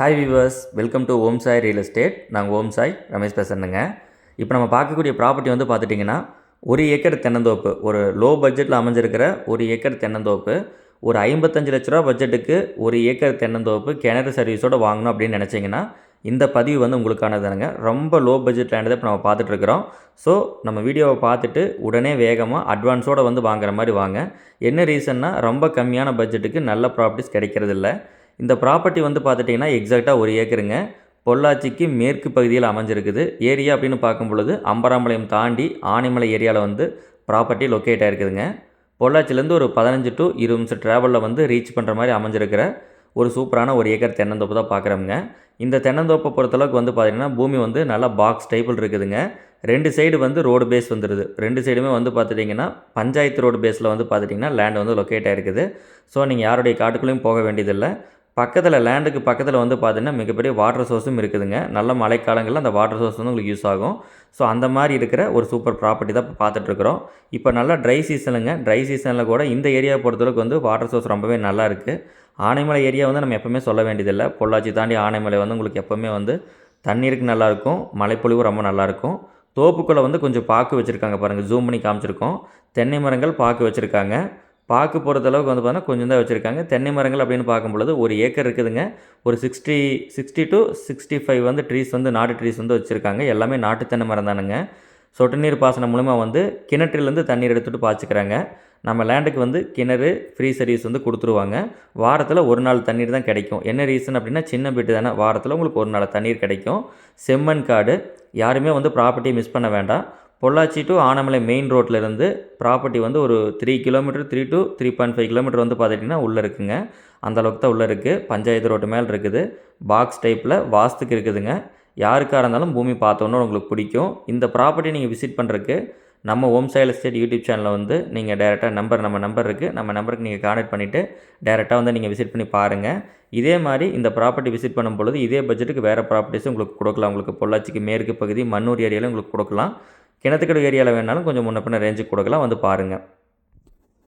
Hi viewers welcome to Om Sai real estate நாங்கள் ஓம் சாய் ரமேஷ் பேசுகிறேங்க இப்போ நம்ம பார்க்கக்கூடிய ப்ராப்பர்ட்டி வந்து பார்த்துட்டிங்கன்னா ஒரு ஏக்கர் தென்னந்தோப்பு ஒரு லோ பட்ஜெட்டில் அமைஞ்சிருக்கிற ஒரு ஏக்கர் தென்னந்தோப்பு ஒரு ஐம்பத்தஞ்சு லட்ச ரூபா பட்ஜெட்டுக்கு ஒரு ஏக்கர் தென்னந்தோப்பு கிணறு சர்வீஸோடு வாங்கணும் அப்படின்னு நினச்சிங்கன்னா இந்த பதிவு வந்து உங்களுக்கானதுங்க ரொம்ப லோ பட்ஜெட் லேண்டு இப்போ நம்ம பார்த்துட்ருக்குறோம் ஸோ நம்ம வீடியோவை பார்த்துட்டு உடனே வேகமாக அட்வான்ஸோடு வந்து வாங்குற மாதிரி வாங்க. என்ன ரீசன்னா ரொம்ப கம்மியான பட்ஜெட்டுக்கு நல்ல ப்ராப்பர்ட்டிஸ் கிடைக்கிறதில்ல. இந்த ப்ராப்பர்ட்டி வந்து பார்த்துட்டிங்கன்னா எக்ஸாக்டாக ஒரு ஏக்கருங்க. பொள்ளாச்சிக்கு மேற்கு பகுதியில் அமைஞ்சிருக்குது. ஏரியா அப்படின்னு பார்க்கும் பொழுது அம்பராம்பாளையம் தாண்டி ஆனைமலை ஏரியாவில் வந்து ப்ராப்பர்ட்டி லொக்கேட் ஆகிருக்குதுங்க பொள்ளாச்சிலேருந்து ஒரு பதினஞ்சு டு இருபது நிமிஷம் ட்ராவலில் வந்து ரீச் பண்ணுற மாதிரி அமைஞ்சிருக்கிற ஒரு சூப்பரான ஒரு ஏக்கர் தென்னந்தோப்பு தான் பார்க்குறோங்க இந்த தென்னந்தோப்பை பொறுத்தளவுக்கு வந்து பார்த்திங்கன்னா பூமி வந்து நல்லா பாக்ஸ் டைப்பில் இருக்குதுங்க. ரெண்டு சைடு வந்து ரோடு பேஸ் வந்துடுது ரெண்டு சைடுமே வந்து பார்த்துட்டிங்கன்னா பஞ்சாயத்து ரோடு பேஸில் வந்து பார்த்துட்டிங்கன்னா லேண்ட் வந்து லொக்கேட் ஆகிருக்குது ஸோ நீங்கள் யாருடைய காட்டுக்குள்ளேயும் போக வேண்டியதில்லை. பக்கத்தில் லேண்டுக்கு பக்கத்தில் வந்து பார்த்தீங்கன்னா மிகப்பெரிய வாட்டர் சோர்ஸும் இருக்குதுங்க. நல்ல மழைக்காலங்களில் அந்த வாட்டர் சோர்ஸ் வந்து உங்களுக்கு யூஸ் ஆகும். ஸோ அந்த மாதிரி இருக்கிற ஒரு சூப்பர் ப்ராப்பர்ட்டி தான் இப்போ பார்த்துட்ருக்குறோம் இப்போ நல்லா ட்ரை சீசனுங்க ட்ரை சீசனில் கூட இந்த ஏரியாவை பொறுத்தளவுக்கு வந்து வாட்டர் சோர்ஸ் ரொம்பவே நல்லா இருக்குது ஆனைமலை ஏரியா வந்து நம்ம எப்போவுமே சொல்ல வேண்டியதில்லை. பொள்ளாச்சி தாண்டி ஆனைமலை வந்து உங்களுக்கு எப்போவுமே வந்து தண்ணீருக்கு நல்லாயிருக்கும் மலைப்பொழிவும் ரொம்ப நல்லாயிருக்கும் தோப்புக்குள்ளே வந்து கொஞ்சம் பாக்கு வச்சுருக்காங்க பாருங்கள் ஜூம் பண்ணி காமிச்சிருக்கோம். தென்னை மரங்கள் பாக்கு வச்சுருக்காங்க. பார்க்க பாக்கு பொறுத்தளவுக்கு வந்து பார்த்தீங்கன்னா கொஞ்சம் தான் வச்சுருக்காங்க. தென்னை மரங்கள் அப்படின்னு பார்க்கும் பொழுது ஒரு ஏக்கர் இருக்குதுங்க. ஒரு sixty sixty to sixty five வந்து ட்ரீஸ் வந்து நாட்டு ட்ரீஸ் வந்து வச்சுருக்காங்க. எல்லாமே நாட்டு தென்னை மரம் தானுங்க. சொட்டு நீர் பாசனம் மூலிமா வந்து கிணற்றிலேருந்து தண்ணீர் எடுத்துகிட்டு பாய்ச்சிக்கிறாங்க. நம்ம லேண்டுக்கு வந்து கிணறு ஃப்ரீ சர்வீஸ் வந்து கொடுத்துருவாங்க. வாரத்தில் ஒரு நாள் தண்ணீர் தான் கிடைக்கும். என்ன ரீசன் அப்படின்னா சின்ன வீட்டு தானே. வாரத்தில் உங்களுக்கு ஒரு நாள் தண்ணீர் கிடைக்கும். செம்மண் காடு. யாருமே வந்து ப்ராப்பர்ட்டியை மிஸ் பண்ண வேண்டாம். பொள்ளாச்சி டு ஆனமலை மெயின் ரோட்டில் இருந்து ப்ராப்பர்ட்டி வந்து ஒரு three kilometre three to three point five kilometre வந்து பார்த்துட்டிங்கன்னா உள்ளே இருக்குங்க. அந்தளவுக்கு தான் உள்ளே இருக்குது பஞ்சாயத்து ரோட்டு மேலே இருக்குது. பாக்ஸ் டைப்பில் வாஸ்துக்கு இருக்குதுங்க. யாருக்காக இருந்தாலும் பூமி பார்த்தோன்னே உங்களுக்கு பிடிக்கும். இந்த ப்ராப்பர்ட்டி நீங்கள் விசிட் பண்ணுறதுக்கு நம்ம ஓம் சைல் எஸ்டேட் யூடியூப் சேனலில் வந்து நீங்கள் டேரெக்டாக நம்பர் நம்ம நம்பர் இருக்குது நம்ம நம்பருக்கு நீங்கள் கான்டாக்ட் பண்ணிவிட்டு டேரெக்டாக வந்து நீங்கள் விசிட் பண்ணி பாருங்கள் இதே மாதிரி இந்த ப்ராப்பர்ட்டி விசிட் பண்ணும் பொழுது இதே பட்ஜெட்டுக்கு வேறு ப்ராப்பர்ட்டிஸும் உங்களுக்கு கொடுக்கலாம். உங்களுக்கு பொள்ளாச்சிக்கு மேற்கு பகுதி மன்னூர் ஏரியாவில் உங்களுக்கு கொடுக்கலாம். கிணத்துக்கடு ஏரியாவில் வேணாலும் கொஞ்சம் முன்ன பின்ன ரேஞ்சுக்கு கொடுக்கலாம் வந்து பாருங்கள்